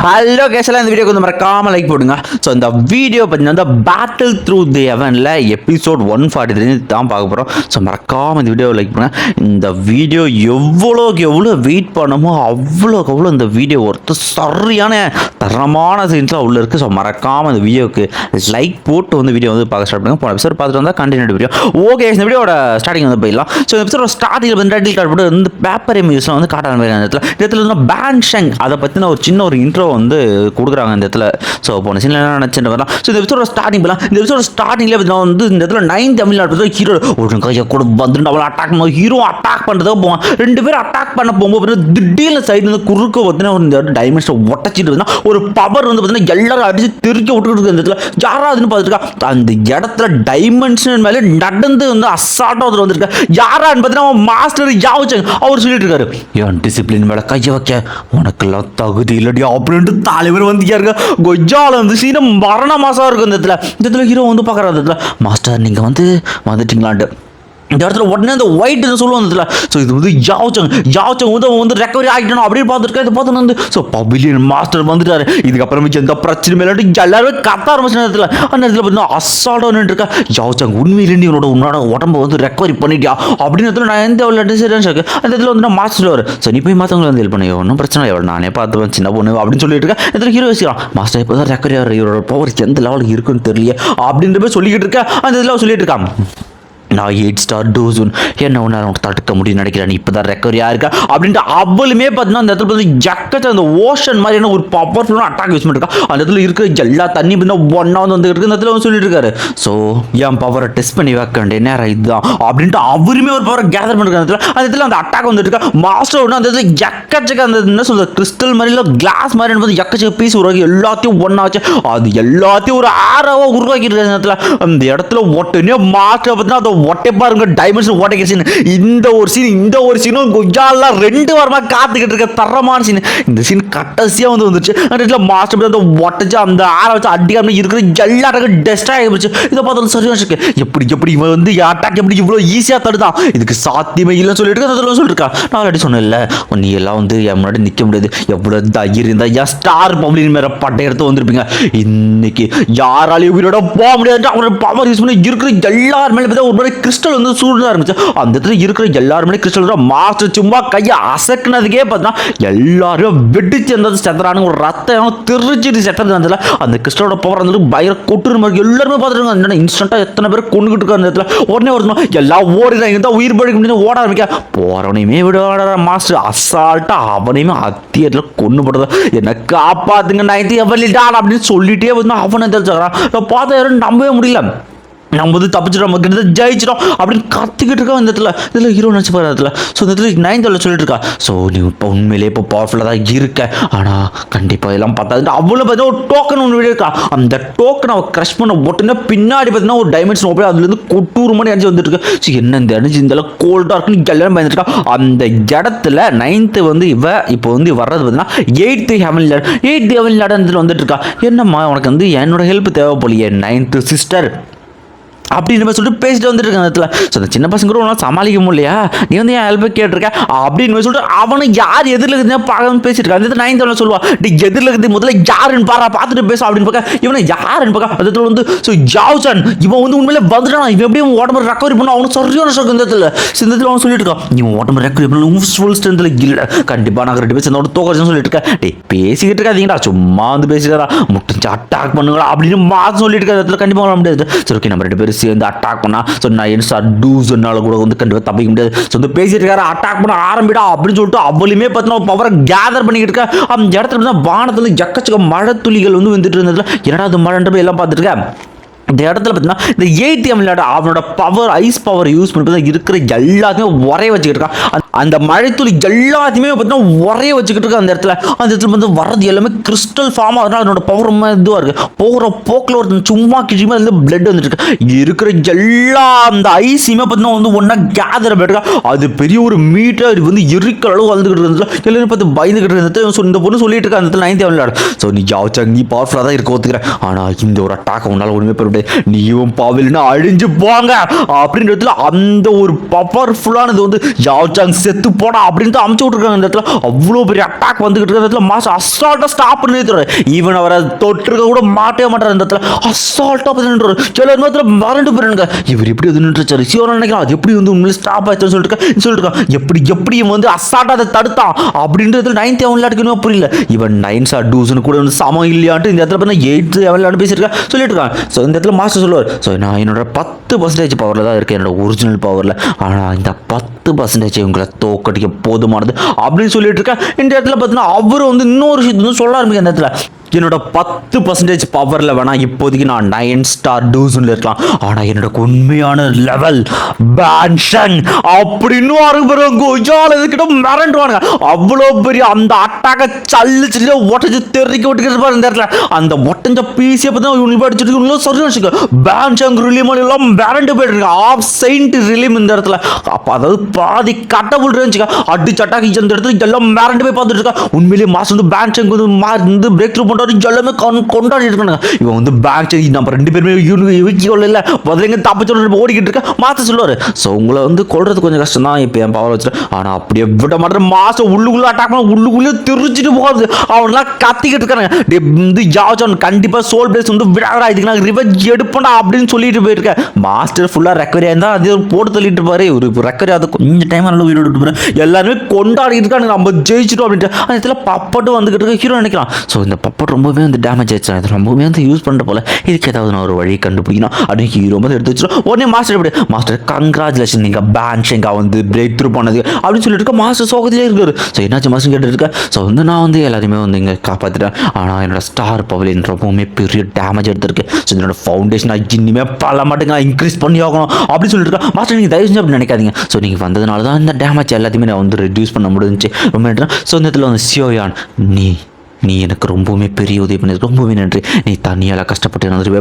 Hello கேஸ்லாம் இந்த வீடியோக்கு வந்து மறக்காமல் லைக் போடுங்க. ஸோ இந்த வீடியோ பார்த்தீங்கன்னா battle through the heavens episode one forty three தான் பார்க்க போகிறோம் ஸோ மறக்காமல் இந்த வீடியோவை லைக் பண்ணுங்க. இந்த வீடியோ எவ்வளோக்கு எவ்வளோ வெயிட் பண்ணமோ அவ்வளோக்கு அவ்வளோ இந்த வீடியோ ஒருத்தர் சரியான தரமான சீன்ஸ்லாம் உள்ள இருக்குது ஸோ மறக்காமல் இந்த வீடியோக்கு லைக் போட்டு வந்து வீடியோ வந்து பார்க்க ஸ்டார்ட் பண்ணுங்க. போன எபிசோட் பார்த்துட்டு வந்தால் கண்டினியூ வீடியோ ஓகே இந்த வீடியோட ஸ்டார்டிங் வந்து போயிடலாம். ஸோ இந்த எபிசோட ஸ்டார்டிங்கில் வந்து டைட்டில் கார்டு போட்டு வந்து பேப்பர் இமேஜ்லாம் வந்து காட்ட ஆரம்பிக்கிறாங்க இந்த இடத்துல இந்த இடத்துல வந்து பேன் ஷங் அதை பற்றின ஒரு சின்ன ஒரு இன்ட்ரோ வந்து கொடுக்குறாங்க இந்த இடத்துல. ஸோ போன சீனில் என்ன நினச்சிட்டு ஸோ இந்த எபிசோட ஸ்டார்டிங் பண்ணலாம் இந்த எபிசோட ஸ்டார்டிங்ல பார்த்தீங்கன்னா வந்து இந்த இடத்துல நைன் தமிழ்நாடு ஹீரோ ஒரு கையை கூட வந்துட்டு அவளை அட்டாக் பண்ணுவோம் ஹீரோ அட்டாக் பண்ணுறதா போவான். ரெண்டு பேரும் அட்டாக் பண்ண போகும்போது திடீர்னு சைடு வந்து குறுக்க பார்த்தீங்கன்னா இந்த டைமென்ஷனை ஒட்டச்சிட்டு இருந்தா ஒரு பவர் வந்து பார்த்தீங்கன்னா எல்லாரும் அடிச்சு திருக்க விட்டுட்டு இந்த இடத்துல யாராவதுன்னு பார்த்துருக்கா அந்த இடத்துல டைமென்ஷன் மேலே நடந்து வந்து அசால்ட்டாக ஒருத்தர் வந்திருக்கா யாரான்னு பார்த்தீங்கன்னா மாஸ்டர் யாவச்சாங்க அவர் சொல்லிட்டு இருக்காரு என் டிசிப்ளின் மேலே கையை வைக்க? உனக்கெல்லாம் தகுதி இல்லடியா அப்படின்ட்டு தலைவர் வந்து யாருங்க கொஜால வந்து சீனம் மரண மாசம் இருக்கும் இந்த இடத்துல. இந்த இடத்துல ஹீரோ வந்து பார்க்குறாரு இந்த இடத்துல. மாஸ்டர் நீங்கள் வந்து வந்துட்டீங்களான்ட்டு. இந்த இடத்துல உடனே அந்த ஒயிட் சொல்லுவோம் இதில் ஸோ இது வந்து யாவச்சங்க யாவச்சங்க வந்து அவன் வந்து ரெக்கவரி ஆகிட்டோம் அப்படின்னு பார்த்துருக்கேன் இதை பார்த்து வந்து ஸோ பவிலியன் மாஸ்டர் வந்துட்டாரு. இதுக்கப்புறமே எந்த பிரச்சனையும் இல்லாட்டி எல்லாருமே கத்த ஆரம்பிச்ச நேரத்தில் அந்த இடத்துல பார்த்தீங்கன்னா அசால்ட்டாக நின்றுருக்கா யாவச்சங்க உண்மையிலேருந்து இவனோட உன்னோட உடம்ப வந்து ரெக்கவரி பண்ணிட்டியா? அப்படின்னு இடத்துல நான் எந்த ஒரு சரியான இருக்கு அந்த இடத்துல வந்து நான் மாஸ்டர் வரும் ஸோ நீ போய் மற்றவங்களை வந்து ஹெல்ப் பண்ணி ஒன்றும் பிரச்சனை இல்லை. நானே பார்த்துவேன் சின்ன பொண்ணு அப்படின்னு சொல்லிட்டு இருக்கேன் இதில் ஹீரோ வச்சுக்கலாம் மாஸ்டர் இப்போ தான் ரெக்கவரி ஆகிற இவரோட பவர் எந்த லெவலுக்கு இருக்குன்னு தெரியல அப்படின்ற மாதிரி சொல்லிக்கிட்டு இருக்கேன் அந்த இதில் சொல்லிட்டு இருக்கான். நான் எயிட் ஸ்டார் டோசூன் என்ன ஒன்று உனக்கு தடுக்க முடியும்னு நினைக்கிறேன் இப்போ தான் ரெக்கவரியாக இருக்கா? அப்படின்ட்டு அவளுமே பார்த்தீங்கன்னா அந்த இடத்துல வந்து ஜக்கச்ச அந்த ஓஷன் மாதிரியான ஒரு பவர்ஃபுல்லான அட்டாக் யூஸ் பண்ணிருக்கா. அந்த இடத்துல இருக்கிற எல்லா தண்ணி பார்த்தீங்கன்னா ஒன்றா வந்து வந்துருக்கு அந்த இடத்துல வந்து சொல்லிட்டு இருக்காரு. ஸோ என் பவரை டெஸ்ட் பண்ணி வைக்க வேண்டிய நேரம் இதுதான். அப்படின்ட்டு அவருமே ஒரு பவரை கேதர் பண்ணிருக்காங்க அந்த இடத்துல அந்த இடத்துல அந்த அட்டாக் வந்துட்டு இருக்கா. மாஸ்டர் ஒன்று அந்த இடத்துல எக்கச்சக்க அந்த என்ன சொல்றது கிறிஸ்டல் மாதிரி இல்லை கிளாஸ் மாதிரி வந்து எக்கச்சக்க பீஸ் உருவாக்கி எல்லாத்தையும் ஒன்றா வச்சு அது எல்லாத்தையும் ஒரு ஆறாவாக உருவாக்கிட்டு இருக்காங்க அந்த இடத்துல. அந்த இடத்துல ஒட்டனே மாஸ்டர் பார்த்தீங்கன்னா அதை ஒட்டை பாருங்க டைமென்ஷன் ஓட்டை சீன் இந்த ஒரு சீன் இந்த ஒரு சீனும் குஜாலாம் ரெண்டு வாரமாக காத்துக்கிட்டு இருக்க தரமான சீன் இந்த சீன் கடைசியாக வந்து வந்துருச்சு. அந்த மாஸ்டர் அந்த ஒட்டச்சு அந்த ஆற வச்சு அடிக்காம இருக்கிற எல்லாருக்கும் ஆகி ஆகிடுச்சு இதை பார்த்தாலும் சரியா இருக்கு எப்படி எப்படி இவன் வந்து அட்டாக் எப்படி இவ்வளோ ஈஸியாக தடுதான் இதுக்கு சாத்தியமே இல்லைன்னு சொல்லிட்டு அதில் சொல்லிருக்கா. நான் ஆல்ரெடி சொன்னேன்ல நீ எல்லாம் வந்து என் முன்னாடி நிற்க முடியாது. எவ்வளோ தைரியம் இருந்தால் என் ஸ்டார் பப்ளின் மேலே பட்டை எடுத்து வந்திருப்பீங்க. இன்னைக்கு யாராலையும் உயிரோட போக முடியாது அவனோட பவர் யூஸ் பண்ணி இருக்கிற எல்லார் மேலே பார்த்தா ஒரு மாதிரி கிறிஸ்டல் வந்து சூடு ஆரம்பிச்சு அந்த இடத்துல இருக்கிற எல்லாருமே கிறிஸ்டல் மாஸ்டர் சும்மா கையை அசக்குனதுக்கே பார்த்தா எல்லாரும் வெடிச்சு அந்த செத்துறானுங்க. ஒரு ரத்தம் திருச்சிட்டு செத்துறது அந்த அந்த கிறிஸ்டலோட பவர் வந்துட்டு பயங்கர கொட்டுற மாதிரி எல்லாருமே பார்த்துருக்காங்க. அந்த இன்ஸ்டன்ட்டாக எத்தனை பேர் கொண்டுகிட்டு இருக்காங்க அந்த இடத்துல. உடனே ஒருத்தணும் எல்லாம் ஓடிதான் இருந்தால் உயிர் பழிக்க முடியும் ஓட ஆரம்பிக்க போறவனையுமே விட மாஸ்டர். அசால்ட்டாக அவனையுமே அத்தியத்தில் கொண்டு போடுறது என்ன காப்பாத்துங்க நைன்டி எவ்வளோ அப்படின்னு சொல்லிட்டே வந்து அவனை தெரிஞ்சுக்கிறான் பார்த்தா யாரும் நம்பவே முடியல. நம்ம வந்து தப்பிச்சிடும் நம்ம கிட்ட ஜெயிச்சிடும் அப்படின்னு கத்திக்கிட்டு இருக்கோம் இந்த இடத்துல. இதில் ஹீரோ நினச்சி பாரு இடத்துல? ஸோ இந்த இடத்துல நைன்த்தில் சொல்லிட்டு இருக்கா ஸோ நீ இப்போ உண்மையிலே இப்போ பவர்ஃபுல்லாக தான் இருக்க. ஆனால் கண்டிப்பாக இதெல்லாம் பார்த்தா அவ்வளோ பார்த்தீங்கன்னா ஒரு டோக்கன் ஒன்று இருக்கா? அந்த டோக்கன் அவள் க்ரஷ் பண்ண உடனே பின்னாடி பார்த்தீங்கன்னா ஒரு டைமென்ஷன் ஓப்பே அதுலேருந்து கொட்டூறு மணி அடிச்சு வந்துட்டு இருக்கு. ஸோ என்ன இந்த அடிச்சு இந்த அளவுக்கு கோல்டாக இருக்குன்னு எல்லாரும் பயந்துருக்கா அந்த இடத்துல நைன்த்து வந்து இவ இப்போ வந்து வர்றது பார்த்தீங்கன்னா எயித்து ஹெவன் எயித்து ஹெவன் நடந்துட்டு வந்துட்டு இருக்கா. என்னம்மா உனக்கு வந்து என்னோட ஹெல்ப் தேவைப்படலையே நைன்த்து சிஸ்டர் அப்படின்னு போய் சொல்லிட்டு பேசிட்டு வந்துட்டு இருக்க அந்த இடத்துல. ஸோ அந்த சின்ன பசங்க கூட உன்னால் சமாளிக்க முடியலையா? நீ வந்து என் ஹெல்ப் கேட்டிருக்க? அப்படின்னு போய் சொல்லிட்டு அவனை யார் எதிரில் இருக்குதுன்னா பார்க்கணும்னு பேசிட்டு இருக்கான். அந்த நைன் எல்லாம் சொல்லுவா நீ எதிரில் இருக்குது முதல்ல யாருன்னு பாரா பார்த்துட்டு பேசும் அப்படின்னு பார்க்க இவனை யாருன்னு பார்க்க? அந்த இடத்துல வந்து ஸோ ஜாவ்சன் இவன் வந்து உண்மையிலே வந்துட்டான்? இவன் எப்படி உன் உடம்பு ரெக்கவரி பண்ண? அவனுக்கு சரியான ஷோக்கு இந்த இடத்துல. சிந்தத்தில் அவன் சொல்லிட்டு இருக்கான் இவன் உடம்பு ரெக்கவரி பண்ண ஃபுல் ஸ்ட்ரென்த்தில் இல்லை கண்டிப்பாக நான் ரெண்டு பேர் சேர்ந்தோட தோக்கச்சுன்னு சொல்லிட்டு இருக்கேன். டே பேசிக்கிட்டு இருக்காதீங்கடா சும்மா வந்து பேசிட்டாரா முட்டிச்சு அட்டாக் பண்ணுங்களா அப்படின்னு மாதம் சொல்லிட்டு இருக்க இடத்துல கண்டிப்பாக முடியாது. சரி ஓகே நம்ம ரெண்டு பேரும் சேர்ந்து அட்டாக் பண்ணா. ஸோ நான் என்ன சார் டூஸ்னால கூட வந்து கண்டிப்பாக தப்பிக்க முடியாது. ஸோ வந்து பேசிட்டு இருக்காரு அட்டாக் பண்ண ஆரம்பிடா அப்படின்னு சொல்லிட்டு அவளுமே பார்த்தீங்கன்னா பவரை கேதர் பண்ணிக்கிட்டு இருக்கா. அந்த இடத்துல பார்த்தா வானத்துல எக்கச்சக்க மழை துளிகள் வந்து வந்துட்டு இருந்ததுல. என்னடா அது மழைன்ற எல்லாம் பார்த்துருக்கேன் இந்த இடத்துல பார்த்தீங்கன்னா இந்த ஏடிஎம் விளையாட அவனோட பவர் ஐஸ் பவர் யூஸ் பண்ணி இருக்கிற எல்லாத்தையுமே உரைய வச்சுக்கிட்டு இருக்கான். அந்த- அந்த மழைத்துளி எல்லாத்தையுமே பார்த்தீங்கன்னா உரைய வச்சுக்கிட்டு இருக்கான் அந்த இடத்துல. அந்த இடத்துல வந்து வர்றது எல்லாமே கிறிஸ்டல் ஃபார்ம் அதனால அதனோட பவர் ரொம்ப இதுவாக இருக்குது போகிற போக்கில் ஒரு சும்மா கிழியுமே அதுல பிளட் வந்துட்டு இருக்கு. இருக்கிற எல்லா அந்த ஐஸையுமே பார்த்தீங்கன்னா வந்து ஒன்றா கேதர் பண்ணிருக்கா அது பெரிய ஒரு மீட்டர் வந்து இருக்கிற அளவு வளர்ந்துக்கிட்டு இருந்ததுல எல்லாரும் பார்த்து பயந்துக்கிட்டு இருந்தது இந்த பொண்ணு சொல்லிட்டு இருக்கா அந்த இடத்துல நைன்த் விளையாடு ஸோ நீ ஜாவச்சா நீ பவர்ஃபுல்லாக தான் இருக்க ஒத்துக்கிறேன் ஆனால் இந்த ஒரு அட்டாக் உன்னால் ஒன்றுமே பெற நீயும் பாவில்னா அழிஞ்சு போங்க. அப்படின்றதுல அந்த ஒரு பவர்ஃபுல்லானது வந்து யாவ்சாங் செத்து போடா அப்படின்னு அமுச்சு விட்டுருக்காங்க இந்த இடத்துல. அவ்வளோ பெரிய அட்டாக் வந்துகிட்டு இருக்கிற இடத்துல மாசம் அசால்ட்டாக ஸ்டாப் பண்ணி நிறுத்துறாரு ஈவன் அவரை தொட்டிருக்க கூட மாட்டவே மாட்டார் இந்த இடத்துல. அசால்ட்டாக பார்த்து நின்றுறாரு சில நேரத்தில் மறந்து போயிருங்க இவர் எப்படி வந்து நின்றுச்சாரு சிவன் நினைக்கலாம் அது எப்படி வந்து உண்மையில ஸ்டாப் ஆச்சுன்னு சொல்லிட்டு சொல்லிட்டு எப்படி எப்படி வந்து அசால்ட்டாக அதை தடுத்தான். அப்படின்றது நைன்த் எவன் விளையாட்டுக்கு புரியல. இவன் நைன் சார் டூஸ்னு கூட வந்து சமம் இல்லையான்ட்டு இந்த இடத்துல பார்த்தீங்கன்னா எயிட் எவன் பேசியிருக்கா சொல்லிட்டு இருக்கான். ஸோ இந்த இடத்துல மாஸ்டர் சொல்லுவார். ஸோ நான் என்னோட பத்து பர்சன்டேஜ் பவரில் தான் இருக்கேன். என்னோட ஒரிஜினல் பவரில் ஆனால் இந்த பத்து பர்சன்டேஜ் இவங்களை தோக்கடிக்க போதுமானது அப்படின்னு சொல்லிட்டு இருக்கேன். இந்த இடத்துல பார்த்தீங்கன்னா அவர் வந்து இன்னொரு விஷயத்தை வந்து சொல்ல ஆரம்பிக்க இந்த இடத்துல என்னோட பத்து பர்சன்டேஜ் பவரில் வேணால் இப்போதைக்கு நான் நைன் ஸ்டார் டூஸ்ல இருக்கலாம். ஆனால் என்னோட உண்மையான லெவல் பேன்ஷன் அப்படின்னு வருங்க கொய்யால இதுக்கிட்ட மிரண்டுவானுங்க. அவ்வளோ பெரிய அந்த அட்டாக்கை சல்லு சல்லு ஒட்டஞ்சு தெருக்கி விட்டுக்கிட்டு இருப்பாரு இந்த இடத்துல. அந்த ஒட்டஞ்ச பீஸியை பற்றி இவனு அடிச்சிருக்கு இன்னும் சொல்லி வச்சுக்கோ பேன்ஷன் ரிலீம் எல்லாம் மிரண்டு போயிட்டு இருக்கு ஆஃப் செயின்ட் ரிலீம் இந்த இடத்துல. அப்போ அதாவது பாதி கட்டபுள் இருந்துச்சுக்கா அடிச்சு அட்டாக் இந்த இடத்துல எல்லாம் மிரண்டு போய் பார்த்துட்டு இருக்கா. உண்மையிலேயே மாசம் வந்து பேன்ஷன் வந்து மா பிரேக் த்ரூ கொண்டாடி எல்லாமே கொண் கொண்டாடி இருக்காங்க இவன் வந்து பேங்க் நம்ம ரெண்டு பேருமே யூனிக்கு இல்லை. பதிலங்க தப்பு சொல்ல ஓடிக்கிட்டு இருக்க. மாற்ற சொல்லுவார். ஸோ உங்களை வந்து கொள்றது கொஞ்சம் கஷ்டம் தான். இப்போ என் பவர் வச்சுட்டு. ஆனால் அப்படியே விட மாட்டேன். மாதம் உள்ளுக்குள்ளே அட்டாக் பண்ண உள்ளுக்குள்ளே தெரிஞ்சுட்டு போகிறது அவனெல்லாம் கத்திக்கிட்டு இருக்காங்க வந்து யாச்சும் கண்டிப்பாக சோல் பிளேஸ் வந்து விடாதா இதுக்கு நான் ரிவெஞ்ச் எடுப்பேன்டா அப்படின்னு சொல்லிட்டு போயிருக்கேன். மாஸ்டர் ஃபுல்லாக ரெக்கவரி இருந்தால் அது போட்டு தள்ளிட்டு பாரு ஒரு ரெக்கவரி ஆகுது. கொஞ்சம் டைம் நல்லா உயிரோடு இருப்பாரு எல்லாருமே கொண்டாடிட்டு இருக்காங்க நம்ம ஜெயிச்சிட்டோம் அப்படின்ட்டு. அந்த இடத்துல பப்பட்டும் வந்துக்கிட்டு இருக்க ஹீரோ நினைக்கலாம். ஸோ இந்த பப்பட் ரொம்பவே வந்து டேமேஜ் ஆயிடுச்சு. இது ரொம்பவே வந்து யூஸ் பண்ணுற போல. இதுக்கு ஏதாவது நான் ஒரு வழி கண்டுபிடிக்கணும் அப்படின்னு ஹீரோ வந்து எடுத்து வச்சிடும் உடனே மாஸ்டர் எப்படி? மாஸ்டர் கங்க்ராச்சுலேஷன் நீங்கள் பேன்ஷெங்கா வந்து பிரேக் த்ரூ பண்ணது அப்படின்னு சொல்லிட்டு இருக்க மாஸ்டர் சோகத்திலே இருக்காரு. ஸோ என்னாச்சு மாஸ்டர் கேட்டுருக்கேன் ஸோ வந்து நான் வந்து எல்லாருமே வந்து இங்கே காப்பாற்றிட்டேன் ஆனால் என்னோட ஸ்டார் பவலின் ரொம்பவுமே பெரிய டேமேஜ் எடுத்திருக்கு. ஸோ என்னோட ஃபவுண்டேஷன் இன்னுமே பல மடங்கு இன்க்ரீஸ் பண்ணி ஆகணும் அப்படின்னு சொல்லிட்டு இருக்கேன் மாஸ்டர் நீங்கள் தயவு செஞ்சு அப்படி நினைக்காதீங்க. ஸோ நீங்கள் வந்ததுனால தான் இந்த டேமேஜ் எல்லாத்தையுமே நான் வந்து ரெடியூஸ் பண்ண முடிஞ்சுச்சு. ரொம்ப ஸோ இந்த இடத்துல வந்து சியோயான் நீ நீ எனக்கு ரொம்பவுமே பெரிய உதவி பண்ணி ரொம்பவே நன்றி. நீ தனியால் கஷ்டப்பட்டு நான் உதவி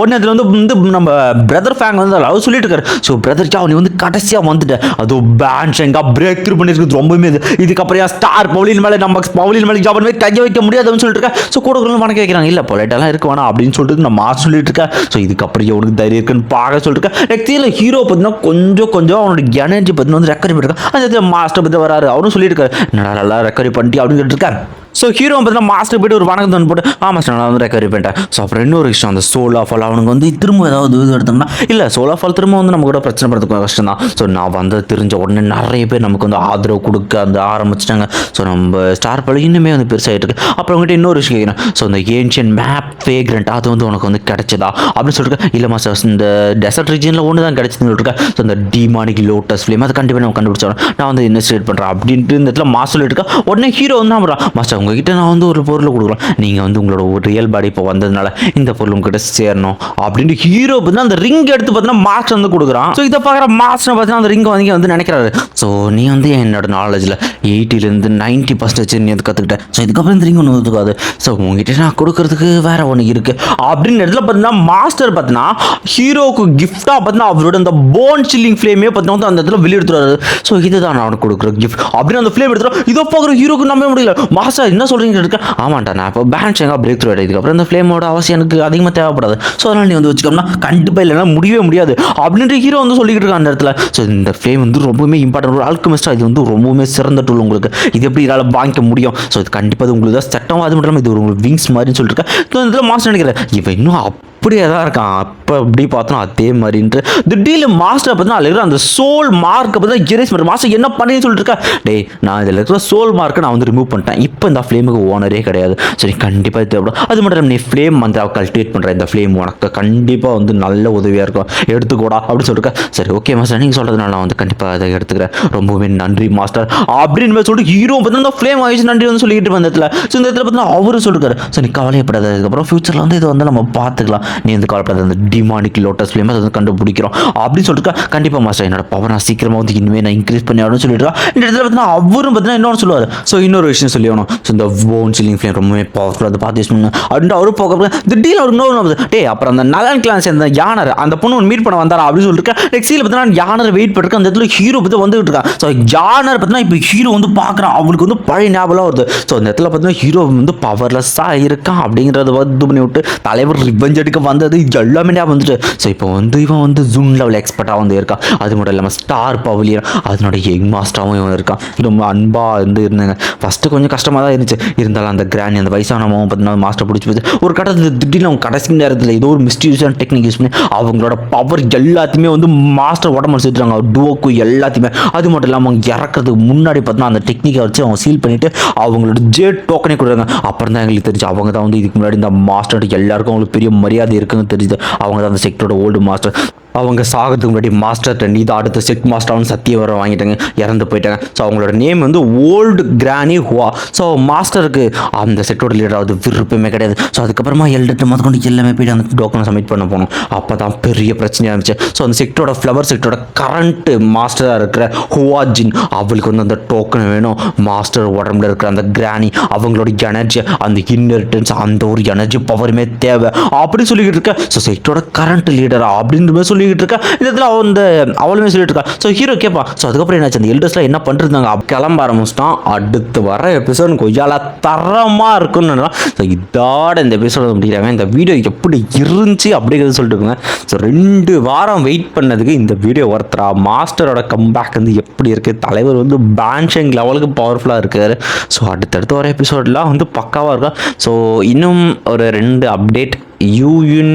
உடனே அதில் வந்து வந்து நம்ம பிரதர் ஃபேங் வந்து லவ் சொல்லிட்டு இருக்காரு. ஸோ பிரதர் ஜா நீ வந்து கடைசியாக வந்துட்டேன் அது பேண்ட் ஷெங்கா பிரேக் த்ரூ பண்ணியிருக்கிறது ரொம்பவுமே இது. இதுக்கப்புறம் ஸ்டார் பவுலின் மேலே நம்ம பவுலின் மேலே ஜாப் பண்ணி கைய வைக்க முடியாதுன்னு சொல்லிட்டு இருக்கேன் ஸோ கூட கூட வணக்க வைக்கிறாங்க இல்லை பொலைட்டெல்லாம் இருக்க வேணாம் அப்படின்னு சொல்லிட்டு நான் மாஸ் சொல்லிட்டு இருக்கேன் ஸோ இதுக்கப்புறம் உனக்கு தைரியம் இருக்குன்னு பார்க்க சொல்லிட்டு இருக்கேன் நெக்ஸ்ட் இதில் ஹீரோ பார்த்தீங்கன்னா கொஞ்சம் கொஞ்சம் அவனோட எனர்ஜி பார்த்தீங்கன்னா வந்து ரெக்கரி பண்ணிருக்கான் அந்த மாஸ்டர் பற்றி வராரு. அவரும் சொல்லிட்டு இருக்காரு நல்லா ரெக்கவரி பண்ணிட்டு அப்படின்னு சொல்லிட்டு இருக்கேன் ஸோ ஹீரோ பார்த்தீங்கன்னா மாஸ்டர் போய்ட்டு ஒரு வணக்கம் தந்து போட்டு ஆ மாஸ்டர் நான் வந்து ரெக்கவரி பண்ணிட்டேன். ஸோ அப்புறம் இன்னொரு விஷயம் அந்த சோல் ஆஃப் ஆல் அவனுக்கு வந்து திரும்ப ஏதாவது இது எடுத்தோம்னா இல்லை சோல் ஆஃப் ஆல் திரும்ப வந்து நம்ம கூட பிரச்சனை படுறதுக்கு கஷ்டம் தான். ஸோ நான் வந்து தெரிஞ்ச உடனே நிறைய பேர் நமக்கு வந்து ஆதரவு கொடுக்க அந்த ஆரம்பிச்சிட்டாங்க. ஸோ நம்ம ஸ்டார் பழி இன்னுமே வந்து பெருசாகிட்டு இருக்கு. அப்புறம் உங்கள்கிட்ட இன்னொரு விஷயம் கேட்குறேன். ஸோ இந்த ஏன்ஷியன் மேப் ஃபேக்ரண்ட் அது வந்து உனக்கு வந்து கிடைச்சதா? அப்படின்னு சொல்லிட்டு இல்லை மாஸ்டர் இந்த டெசர்ட் ரீஜனில் ஒன்று தான் கிடைச்சதுன்னு சொல்லிருக்கேன் ஸோ இந்த டிமானிக் லோட்டஸ் ஃபிலிம் அதை கண்டிப்பாக நம்ம கண்டுபிடிச்சோம் நான் வந்து இன்வெஸ்டிகேட் பண்ணுறேன் அப்படின்ட்டு இந்த இடத்துல மாஸ்டர் சொல்லிட்டு உடனே ஹீரோ வந்து நான் மாஸ்டர் உங்ககிட்ட நான் வந்து ஒரு பொருளை கொடுக்குறோம். நீங்கள் வந்து உங்களோட ஒரு ரியல் பாடி இப்போ வந்ததுனால இந்த பொருள் உங்ககிட்ட சேரணும் அப்படின்ட்டு ஹீரோ பார்த்தீங்கன்னா அந்த ரிங் எடுத்து பார்த்தீங்கன்னா மாஸ்டர் வந்து கொடுக்குறான். ஸோ இதை பார்க்குற மாஸ்டர் பார்த்தீங்கன்னா அந்த ரிங்கை வந்து வந்து நினைக்கிறாரு. ஸோ நீ வந்து என்னோட நாலேஜில் எயிட்டிலேருந்து நைன்ட்டி பர்சன்டேஜ் நீ வந்து கற்றுக்கிட்டேன் ஸோ இதுக்கப்புறம் இந்த ரிங் ஒன்று ஒத்துக்காது. ஸோ உங்ககிட்ட நான் கொடுக்குறதுக்கு வேற ஒன்று இருக்குது அப்படின்னு இடத்துல பார்த்தீங்கன்னா மாஸ்டர் பார்த்தீங்கன்னா ஹீரோவுக்கு கிஃப்டாக பார்த்தீங்கன்னா அவரோட அந்த போன் சில்லிங் ஃப்ளேமே பார்த்தீங்கன்னா வந்து அந்த இடத்துல வெளியெடுத்துறாரு. ஸோ இதுதான் நான் அவனுக்கு கொடுக்குற கிஃப்ட் அப்படின்னு அந்த ஃப்ளேம் எடுத்துறோம் இதோ பார்க்குற ஹீரோக்கு நம்ப முடியல. மாஸ்டர் என்ன சொல்கிறீங்க இருக்க ஆமாண்டா நான் இப்போ பேண்ட் ஷேங்காக பிரேக் த்ரூ இதுக்கப்புறம் இந்த ஃப்ளேமோட அவசியம் எனக்கு அதிகமாக தேவைப்படாது. ஸோ அதனால் நீ வந்து வச்சுக்கோம்னா கண்டிப்பாக இல்லைன்னா முடியவே முடியாது. அப்படின்ற ஹீரோ வந்து சொல்லிக்கிட்டு இருக்கான் அந்த இடத்துல. ஸோ இந்த ஃப்ளேம் வந்து ரொம்பவுமே இம்பார்ட்டன்ட் ஒரு ஆல்கமிஸ்டாக இது வந்து ரொம்பவுமே சிறந்த டூல் உங்களுக்கு. இது எப்படி இதால் வாங்கிக்க முடியும்? ஸோ இது கண்டிப்பாக உங்களுக்கு தான் சட்டம். அது மட்டும் இல்லாமல் இது ஒரு உங்களுக்கு விங்ஸ் மாதிரின்னு சொல்லிட்டு இருக்கேன் ஸோ இதில் மாஸ்டர் நினைக்கிறேன். இவன் இன்னும் அப்படியே தான் இருக்கான். அப்போ அப்படி பார்த்தோம் அதே மாதிரின்ட்டு. திடீர்னு மாஸ்டர் பார்த்தா அதில் இருக்கிற அந்த சோல் மார்க்கை பார்த்தீங்கன்னா எரேஸ் பண்ணுற மாஸ்டர் என்ன பண்ணேன்னு சொல்லிட்டு இருக்கா டேய் நான் இதில் இருக்கிற சோல் மார்க்கை நான் வந்து ரிமூவ் பண்ணிட்டேன். இப்போ இந்த ஃப்ளேமுக்கு ஓனரே கிடையாது. சரி கண்டிப்பாக தேவைப்படும். அது மட்டும் இல்லாமல் நீ ஃப்ளேம் வந்து கல்டிவேட் பண்ணுற இந்த ஃப்ளேம் உனக்கு கண்டிப்பாக வந்து நல்ல உதவியாக இருக்கும். எடுத்துக்கூடா அப்படின்னு சொல்லிருக்கா. சரி ஓகே மாஸ்டர். நீங்கள் சொல்கிறதுனால நான் வந்து கண்டிப்பாக அதை எடுத்துக்கிறேன். ரொம்பவே நன்றி மாஸ்டர். அப்படின்னு மாதிரி சொல்லிட்டு ஹீரோ பார்த்து அந்த ஃப்ளேம் ஆகிடுச்சு நன்றி வந்து சொல்லிக்கிட்டு வந்த இடத்துல. ஸோ இந்த இடத்துல பார்த்தீங்கன்னா அவரும் சொல்லிருக்காரு. சரி நீ கவலையப்படாத. அதுக்கப்புறம் ஃபியூச்சரில் வந்து இதை வந்து நம்ம பார்த்துக்கலாம். நீ வந்து கவலைப்படாத அந்த டிமானிக் லோட்டஸ் ஃப்ளேம் அதை வந்து கண்டுபிடிக்கிறோம். அப்படின்னு சொல்லிட்டு கண்டிப்பாக மாஸ்டர் என்னோட பவர் நான் சீக்கிரமாக வந்து இனிமேல் நான் இன்க்ரீஸ் பண்ணி ஆகணும்னு சொல்லிட்டு இந்த இடத்துல பார்த்தீங்கன்னா அவரும் பார்த்தீங்கன்னா இன்னொன்று சொல்லுவார். ஸோ இன்னொரு விஷயம் சொல்லி ஆகணும். ஸோ இந்த போன் சில்லிங் ஃப்ளேம் ரொம்பவே பவர்ஃபுல்லாக அதை பார்த்து யூஸ் பண்ணுங்க அப்படின்ட்டு அவரும் போக திடீர்னு அவர் இன்னொரு டே அப்புறம் அந்த நலன் கிளான் சேர்ந்த யானர் அந்த பொண்ணு மீட் பண்ண வந்தாரா அப்படின்னு சொல்லிட்டு நெக்ஸ்ட் பார்த்தீங்கன்னா யானர் வெயிட் பண்ணிருக்க அந்த இடத்துல ஹீரோ பற்றி வந்துகிட்டு இருக்கான் ஸோ யானர் பார்த்தீங்கன்னா இப்போ ஹீரோ வந்து பார்க்குறான் அவனுக்கு வந்து பழைய ஞாபகம் வருது. ஸோ அந்த இடத்துல பார்த்தீங்கன்னா ஹீரோ வந்து பவர்லெஸ்ஸாக இருக்கான் அப்படிங்கிறத வந்து பண்ணி விட்டு தலைவர் ரிவெஞ்ச் எடுக்க டெக்னிக் வந்தது எல்லாமே ஞாபகம் வந்துட்டு ஸோ இப்போ வந்து இவன் வந்து ஜூன் லெவல் எக்ஸ்பர்ட்டாக வந்து இருக்கான். அது மட்டும் இல்லாமல் ஸ்டார் பவுலியர் அதனோட எக் மாஸ்டராகவும் இவன் இருக்கான். ரொம்ப அன்பாக வந்து இருந்தாங்க. ஃபஸ்ட்டு கொஞ்சம் கஷ்டமாக தான் இருந்துச்சு. இருந்தாலும் அந்த கிராணி அந்த வயசானவன் பார்த்தீங்கன்னா மாஸ்டர் பிடிச்சி போச்சு ஒரு கட்டத்தில் திடீர்னு அவங்க கடைசி நேரத்தில் ஏதோ ஒரு மிஸ்டியூஸான டெக்னிக் யூஸ் பண்ணி அவங்களோட பவர் எல்லாத்தையுமே வந்து மாஸ்டர் உடம்பு சேர்த்துறாங்க டூக்கு எல்லாத்தையுமே. அது மட்டும் இல்லாமல் அவங்க இறக்கிறதுக்கு முன்னாடி பார்த்தீங்கன்னா அந்த டெக்னிக்கை வச்சு அவங்க சீல் பண்ணிவிட்டு அவங்களோட ஜேட் டோக்கனே கொடுக்குறாங்க. அப்புறம் தான் எங்களுக்கு தெரிஞ்சு அவங்க தான் வந்து இதுக்கு முன்னாடி இந்த மாஸ்டர் எல்லாருக்கும் அவங்களுக்கு பெரிய மரியாதை இருக்குன்னு தெரியுது அவங்க தான் அந்த செக்டரோட ஓல்டு மாஸ்டர் அவங்க சாகிறதுக்கு முன்னாடி மாஸ்டர் நீ தான் அடுத்த செக் மாஸ்டர்னு சத்தியவரம் வாங்கிட்டாங்க இறந்து போயிட்டாங்க. ஸோ அவங்களோட நேம் வந்து ஓல்டு கிரானி ஹுவா ஸோ மாஸ்டருக்கு அந்த செட்டோட லீடர் விருப்பமே கிடையாது. ஸோ அதுக்கப்புறமா எல்டர் முதற்கொண்டு எல்லாமே போயிட்டு அந்த டோக்கனை சப்மிட் பண்ண போனோம். அப்போ தான் பெரிய பிரச்சனையாக இருந்துச்சு ஸோ அந்த செக்டோட ஃப்ளவர் செக்டோட கரண்ட்டு மாஸ்டராக இருக்கிற ஹுவா ஜின் அவளுக்கு வந்து அந்த டோக்கன் வேணும். மாஸ்டர் உடம்புல இருக்கிற அந்த கிரானி அவங்களோட எனர்ஜி அந்த இன்னர்டன்ஸ் அந்த ஒரு எனர்ஜி பவருமே தேவை. அப்படின்னு சொல்லிக்கிட்டு இருக்க. ஸோ செக்டோட கரண்ட் லீடரா அப்படின்ற மாதிரி சொல்லிக்கிட்டு இருக்கா இந்த இடத்துல அவன் இந்த அவளுமே சொல்லிட்டு இருக்கா ஸோ ஹீரோ கேட்பா ஸோ அதுக்கப்புறம் என்னாச்சு? அந்த எல்டர்ஸ்லாம் என்ன பண்ணிருந்தாங்க கிளம்ப ஆரம்பிச்சிட்டான். அடுத்து வர எபிசோட் கொய்யால தரமாக இருக்குன்னு நினைக்கிறேன். ஸோ இதோட இந்த எபிசோட முடிக்கிறாங்க. இந்த வீடியோ எப்படி இருந்துச்சு அப்படிங்கிறது சொல்லிட்டுருங்க ஸோ ரெண்டு வாரம் வெயிட் பண்ணதுக்கு இந்த வீடியோ ஒருத்தரா? மாஸ்டரோட கம்பேக் வந்து எப்படி இருக்குது தலைவர் வந்து பேன்ஷிங் லெவலுக்கு பவர்ஃபுல்லாக இருக்காரு. ஸோ அடுத்தடுத்து வர எபிசோட்லாம் வந்து பக்காவாக இருக்கும் ஸோ இன்னும் ஒரு ரெண்டு அப்டேட் யூயூன்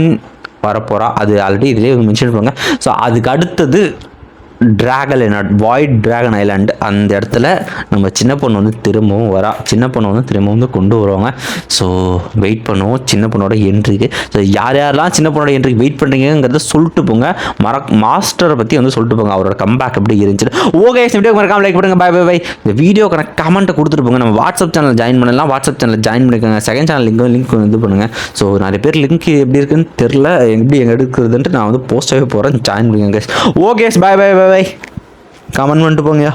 வரப்போகிறா அது ஆல்ரெடி இதிலே மென்ஷன் பண்ணுவாங்க ஸோ அதுக்கு அடுத்தது dragon island void dragon island அந்த இடத்துல நம்ம சின்ன பொண்ணு வந்து திரும்பவும் வரா. சின்ன பொண்ணு வந்து திரும்பவும் வந்து கொண்டு வருவாங்க. ஸோ வெயிட் பண்ணுவோம். சின்ன பொண்ணோட என்ட்ரிக்கு ஸோ யார் யாரெல்லாம் சின்ன பொண்ணோட என்ட்ரிக்கு வெயிட் பண்ணுறீங்கிறத சொல்லிட்டு போங்க. மர மாஸ்டரை பற்றி வந்து சொல்லிட்டு போங்க. அவரோட கம்பேக் எப்படி இருந்துச்சு ஓகே வீடியோ மறக்காம லைக் பண்ணுங்க. பை பை பை இந்த வீடியோக்கான கமெண்ட்டை கொடுத்துட்டு போங்க. நம்ம வாட்ஸ்அப் சேனல் ஜாயின் பண்ணலாம். வாட்ஸ்அப் சேனல் ஜாயின் பண்ணிக்கோங்க. செகண்ட் சேனல் லிங்க் லிங்க் இது பண்ணுங்கள் ஸோ நிறைய பேர் லிங்க் எப்படி இருக்குன்னு தெரில எப்படி எங்கே எடுக்கிறதுன்ட்டு நான் வந்து போஸ்டாகவே போகிறேன் ஜாயின் பண்ணுங்க okay bye bye bye bye comment பண்ணிட்டு போங்கயா